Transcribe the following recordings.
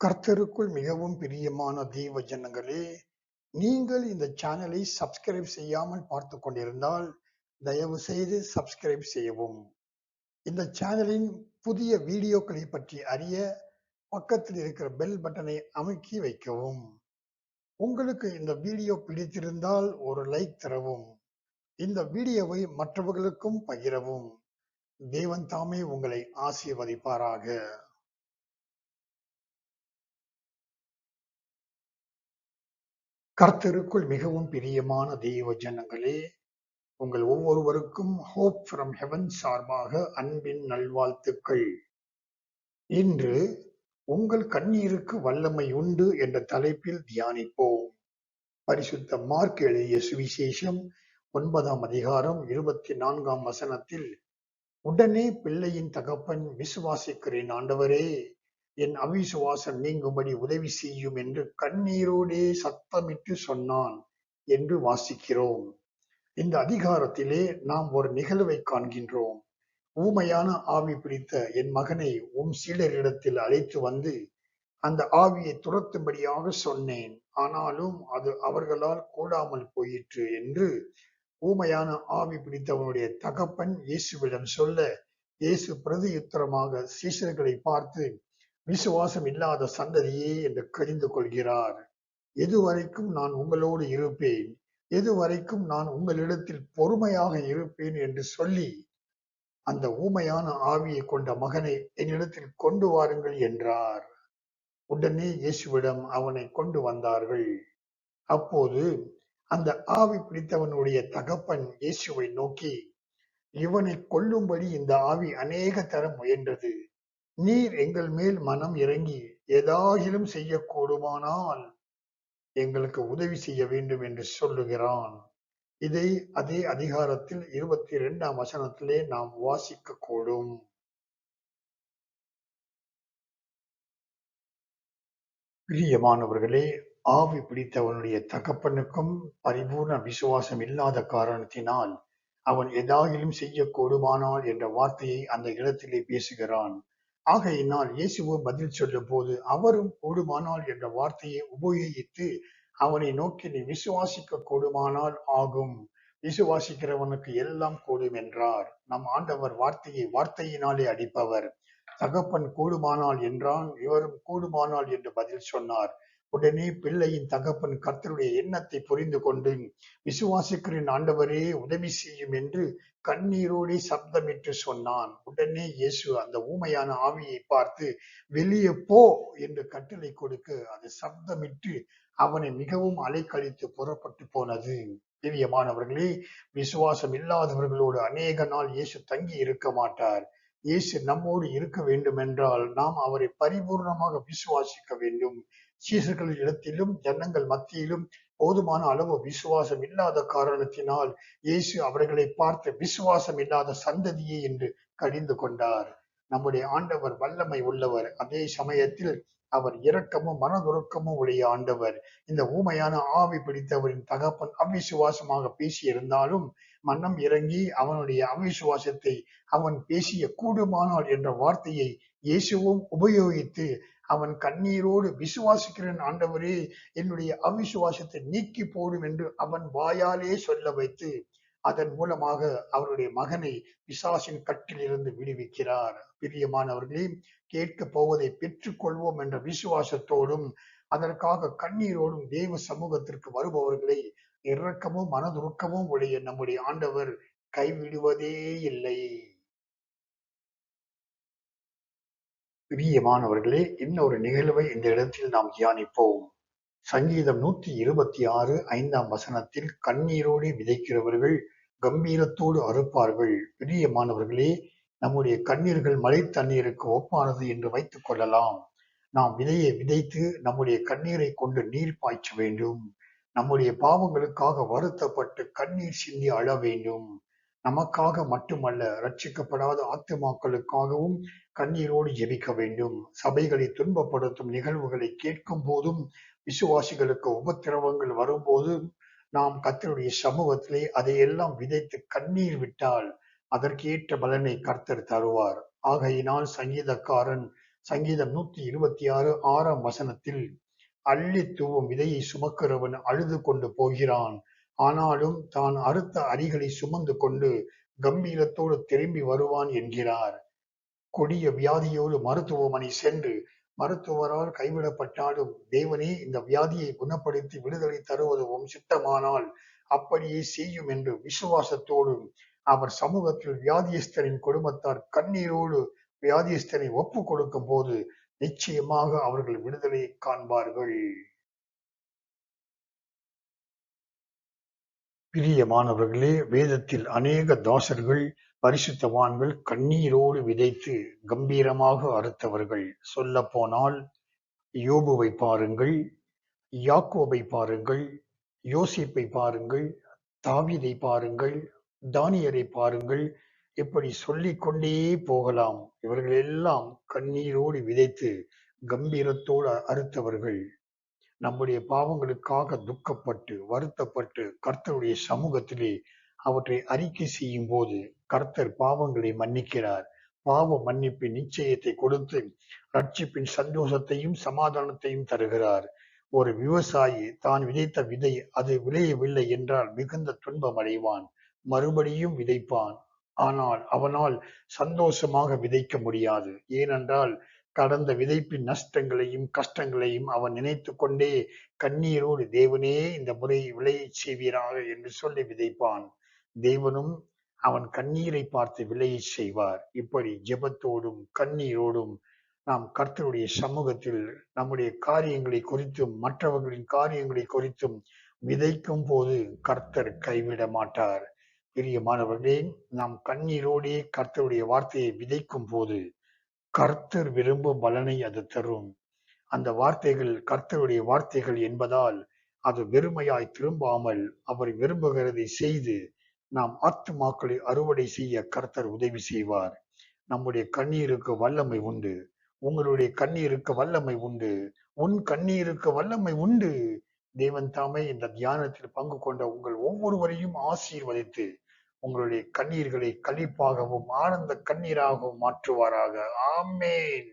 கர்த்தருக்குள் மிகவும் பிரியமான தெய்வ ஜனங்களே நீங்கள் இந்த சேனலை சப்ஸ்கிரைப் செய்யாமல் பார்த்து கொண்டிருந்தால் தயவு செய்து சப்ஸ்கிரைப் செய்யவும். இந்த சேனலின் புதிய வீடியோக்களை பற்றி அறிய பக்கத்தில் இருக்கிற பெல் பட்டனை அமுக்கி வைக்கவும். உங்களுக்கு இந்த வீடியோ பிடித்திருந்தால் ஒரு லைக் தரவும். இந்த வீடியோவை மற்றவர்களுக்கும் பகிரவும். தேவன் தாமே உங்களை ஆசீர்வதிப்பாராக. கர்த்தருக்குள் மிகவும் பிரியமான தெய்வ ஜனங்களே உங்கள் ஒவ்வொருவருக்கும் ஹோப் ஃப்ரம் ஹெவன் சார்பாக அன்பின் நல்வாழ்த்துக்கள். இன்று உங்கள் கண்ணீருக்கு வல்லமை உண்டு என்ற தலைப்பில் தியானிப்போம். பரிசுத்த மார்க் எழுதிய சுவிசேஷம் ஒன்பதாம் அதிகாரம் இருபத்தி நான்காம் வசனத்தில் உடனே பிள்ளையின் தகப்பன் விசுவாசிக்கிறேன் ஆண்டவரே என் அவிசுவாசம் நீங்கும்படி உதவி செய்யும் என்று கண்ணீரோடே சத்தமிட்டு சொன்னான் என்று வாசிக்கிறோம். இந்த அதிகாரத்திலே நாம் ஒரு நிகழ்வை காண்கின்றோம். ஊமையான ஆவி பிடித்த என் மகனை உம் சீடரிடத்தில் அழைத்து வந்து அந்த ஆவியை துரத்தும்படியாக சொன்னேன். ஆனாலும் அது அவர்களால் கூடாமல் போயிற்று என்று ஊமையான ஆவி பிடித்தவனுடைய தகப்பன் இயேசுவிடம் சொல்ல இயேசு பிரதியுத்தரமாக சீசர்களை பார்த்து விசுவாசம் இல்லாத சந்ததியே என்று கடிந்து கொள்கிறார். எதுவரைக்கும் நான் உங்களோடு இருப்பேன். எதுவரைக்கும் நான் உங்களிடத்தில் பொறுமையாக இருப்பேன் என்று சொல்லி அந்த ஊமையான ஆவியை கொண்ட மகனை என்னிடத்தில் கொண்டு வாருங்கள் என்றார். உடனே இயேசுவிடம் அவனை கொண்டு வந்தார்கள். அப்போது அந்த ஆவி பிடித்தவனுடைய தகப்பன் இயேசுவை நோக்கி இவனை கொல்லும்படி இந்த ஆவி அநேக தரம் முயன்றது. நீர் எங்கள் மேல் மனம் இறங்கி ஏதாகிலும் செய்யக்கூடுமானால் எங்களுக்கு உதவி செய்ய வேண்டும் என்று சொல்லுகிறான். இதை அதே அதிகாரத்தில் இருபத்தி இரண்டாம் வசனத்திலே நாம் வாசிக்க கூடும் பிரியமானவர்களே ஆவி பிடித்தவனுடைய தகப்பனுக்கும் பரிபூர்ண விசுவாசம் இல்லாத காரணத்தினால் அவன் எதாகிலும் செய்யக்கூடுமானால் என்ற வார்த்தையை அந்த இடத்திலே பேசுகிறான். ஆகையினால் இயேசுவோ பதில் சொல்லும் போது அவரும் கூடுமானால் என்ற வார்த்தையை உபயோகித்து அவனை நோக்கி நீ விசுவாசிக்க கூடுமானால் ஆகும். விசுவாசிக்கிறவனுக்கு எல்லாம் கூடும் என்றார். நம் ஆண்டவர் வார்த்தையை வார்த்தையினாலே அடிப்பவர். தகப்பன் கூடுமானால் என்றான் இவரும் கூடுமானால் என்று பதில் சொன்னார். உடனே பிள்ளையின் தகப்பன் கர்த்தருடைய எண்ணத்தை புரிந்து கொண்டு விசுவாசிக்கிறேன் ஆண்டவரே உதவி செய்யும் என்று கண்ணீரோடு சப்தமிட்டு சொன்னான். உடனே இயேசு அந்த ஊமையான ஆவியை பார்த்து வெளியே போ என்று கட்டளை கொடுக்க அது சப்தமிட்டு அவனை மிகவும் அலைக்கழித்து புறப்பட்டு போனது. பிரியமானவர்களே விசுவாசம் இல்லாதவர்களோடு அநேக நாள் இயேசு தங்கி இருக்க மாட்டார். இயேசு நம்மோடு இருக்க வேண்டும் என்றால் நாம் அவரை பரிபூர்ணமாக விசுவாசிக்க வேண்டும். சீசர்கள் இடத்திலும் ஜனங்கள் மத்தியிலும் போதுமான அளவு விசுவாசம் இல்லாத காரணத்தினால் இயேசு அவர்களை பார்த்து விசுவாசம் இல்லாத சந்ததியே என்று கடிந்து கொண்டார். நம்முடைய ஆண்டவர் வல்லமை உள்ளவர். அதே சமயத்தில் அவர் இரக்கமும் மனதுருக்கமும் உடைய ஆண்டவர். இந்த ஊமையான ஆவி பிடித்தவரின் தகப்பன் அவிசுவாசமாக பேசியிருந்தாலும் மன்னம் இறங்கி அவனுடைய அவிசுவாசத்தை அவன் பேசிய கூடுமானால் என்ற வார்த்தையை இயேசுவும் உபயோகித்து அவன் கண்ணீரோடு விசுவாசிக்கிறேன் ஆண்டவரே என்னுடைய அவிசுவாசத்தை நீக்கி போடும் என்று அவன் வாயாலே சொல்ல வைத்து அதன் மூலமாக அவருடைய மகனை பிசாசின் கட்டிலிருந்து விடுவிக்கிறார். பிரியமானவர்களே கேட்க போவதை பெற்றுக்கொள்வோம் என்ற விசுவாசத்தோடும் அதற்காக கண்ணீரோடும் தேவ சமூகத்திற்கு வருபவர்களை இரக்கமும் மனதுருக்கமும் உடைய நம்முடைய ஆண்டவர் கைவிடுவதே இல்லை. பிரியமானவர்களே இன்னொரு நிகழ்வை இந்த இடத்தில் நாம் தியானிப்போம். சங்கீதம் நூத்தி இருபத்தி ஆறு ஐந்தாம் வசனத்தில் கண்ணீரோடு விதைக்கிறவர்கள் கம்பீரத்தோடு அறுப்பார்கள். பிரியமானவர்களே நம்முடைய கண்ணீர்கள் மழை தண்ணீருக்கு ஒப்பானது என்று வைத்துக் கொள்ளலாம். நாம் விதையை விதைத்து நம்முடைய கண்ணீரை கொண்டு நீர் பாய்ச்ச வேண்டும். நம்முடைய பாவங்களுக்காக வருத்தப்பட்டு கண்ணீர் சிந்தி அழ வேண்டும். நமக்காக மட்டுமல்ல ரட்சிக்கப்படாத ஆத்துமாக்களுக்காகவும் கண்ணீரோடு ஜெபிக்க வேண்டும். சபைகளை துன்பப்படுத்தும் நிகழ்வுகளை கேட்கும் போதும் விசுவாசிகளுக்கு உபத்திரவங்கள் வரும்போது நாம் கத்தருடைய சமூகத்திலே அதையெல்லாம் விதைத்து கண்ணீர் விட்டால் அதற்கேற்ற பலனை கர்த்தர் தருவார். ஆகையினால் சங்கீதக்காரன் சங்கீதம் நூத்தி இருபத்தி ஆறு ஆறாம் வசனத்தில் அள்ளி தூவும் விதையை சுமக்கிறவன் அழுது கொண்டு போகிறான். ஆனாலும் தான் அறுத்த அரிகளை சுமந்து கொண்டு கம்பீரத்தோடு திரும்பி வருவான் என்கிறார். கொடிய வியாதியோடு மருத்துவமனை சென்று மருத்துவரால் கைவிடப்பட்டாலும் தேவனே இந்த வியாதியை குணப்படுத்தி விடுதலை தருவது உம் சித்தமானால் அப்படியே செய்யும் என்று விசுவாசத்தோடும் அவர் சமூகத்தில் வியாதியஸ்தரின் குடும்பத்தார் கண்ணீரோடு வியாதியஸ்தரை ஒப்பு கொடுக்கும் போது நிச்சயமாக அவர்கள் விடுதலை காண்பார்கள். பிரியமானவர்களே வேதத்தில் அநேக தாசர்கள் பரிசுத்தவான்கள் கண்ணீரோடு விதைத்து கம்பீரமாக அறுத்தவர்கள். சொல்ல போனால் யோபுவை பாருங்கள் யாக்கோபை பாருங்கள் யோசிப்பை பாருங்கள் தாவிதை பாருங்கள் தானியரை பாருங்கள். இப்படி சொல்லிக் கொண்டே போகலாம். இவர்கள் எல்லாம் கண்ணீரோடு விதைத்து கம்பீரத்தோடு அறுத்தவர்கள். நம்முடைய பாவங்களுக்காக துக்கப்பட்டு வருத்தப்பட்டு கர்த்தருடைய சமூகத்திலே அவற்றை அறிக்கை செய்யும் போது கர்த்தர் பாவங்களை மன்னிக்கிறார். பாவ மன்னிப்பின் நிச்சயத்தை கொடுத்து ரட்சிப்பின் சந்தோஷத்தையும் சமாதானத்தையும் தருகிறார். ஒரு விவசாயி தான் விதைத்த விதை அது விளையவில்லை என்றால் மிகுந்த துன்பம் அடைவான். மறுபடியும் விதைப்பான். ஆனால் அவனால் சந்தோஷமாக விதைக்க முடியாது. ஏனென்றால் கடந்த விதைப்பின் நஷ்டங்களையும் கஷ்டங்களையும் அவன் நினைத்து கொண்டே கண்ணீரோடு தேவனே இந்த முறை விளையச் செய்வீராக என்று சொல்லி விதைப்பான். தேவனும் அவன் கண்ணீரை பார்த்து விலையை செய்வார். இப்படி ஜெபத்தோடும் கண்ணீரோடும் நாம் கர்த்தருடைய சமூகத்தில் நம்முடைய காரியங்களை குறித்தும் மற்றவர்களின் காரியங்களை குறித்தும் விதைக்கும் போது கர்த்தர் கைவிட மாட்டார். பிரியமானவர்களே நாம் கண்ணீரோடே கர்த்தருடைய வார்த்தையை விதைக்கும் போது கர்த்தர் விரும்பும் பலனை அது தரும். அந்த வார்த்தைகள் கர்த்தருடைய வார்த்தைகள் என்பதால் அது வெறுமையாய் திரும்பாமல் அவர் விரும்புகிறதை செய்து நாம் ஆத்துமாக்களை அறுவடை செய்ய கர்த்தர் உதவி செய்வார். நம்முடைய கண்ணீருக்கு வல்லமை உண்டு. உங்களுடைய கண்ணீருக்கு வல்லமை உண்டு. உன் கண்ணீருக்கு வல்லமை உண்டு. தேவன் தாமே இந்த தியானத்தில் பங்கு கொண்ட உங்கள் ஒவ்வொருவரையும் ஆசீர்வதித்து உங்களுடைய கண்ணீர்களை கழிப்பாகவும் ஆனந்த கண்ணீராகவும் மாற்றுவாராக. ஆமேன்.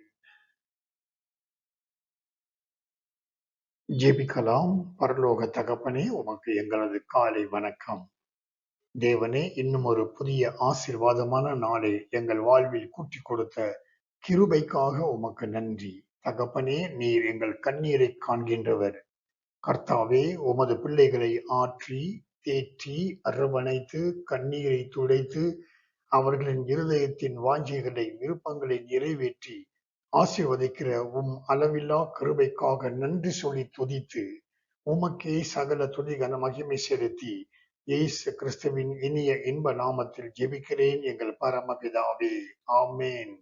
ஜெபிக்கலாம். பரலோக தகப்பனே உமக்கு எங்களது காலை வணக்கம். தேவனே இன்னும் ஒரு புதிய ஆசிர்வாதமான நாளை எங்கள் வாழ்வில் கூட்டி கொடுத்த கிருபைக்காக உமக்கு நன்றி. தகப்பனே நீர் எங்கள் கண்ணீரை காண்கின்றவர். கர்த்தாவே உமது பிள்ளைகளை ஆற்றி தேற்றி அரவணைத்து கண்ணீரை துடைத்து அவர்களின் இருதயத்தின் வாஞ்சைகளை விருப்பங்களை நிறைவேற்றி ஆசிர்வதிக்கிற உம் அளவில்லா கிருபைக்காக நன்றி சொல்லி துதித்து உமக்கே சகல துதிகன மகிமை செலுத்தி இயேசு கிறிஸ்துவின் இனிய இன்ப நாமத்தில் ஜெபிக்கிறேன் எங்கள் பரமபிதாவே. ஆமேன்.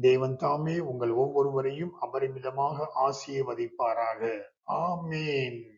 தேவன் தாமே உங்கள் ஒவ்வொருவரையும் அபரிமிதமாக ஆசீர்வதிப்பாராக. ஆமேன்.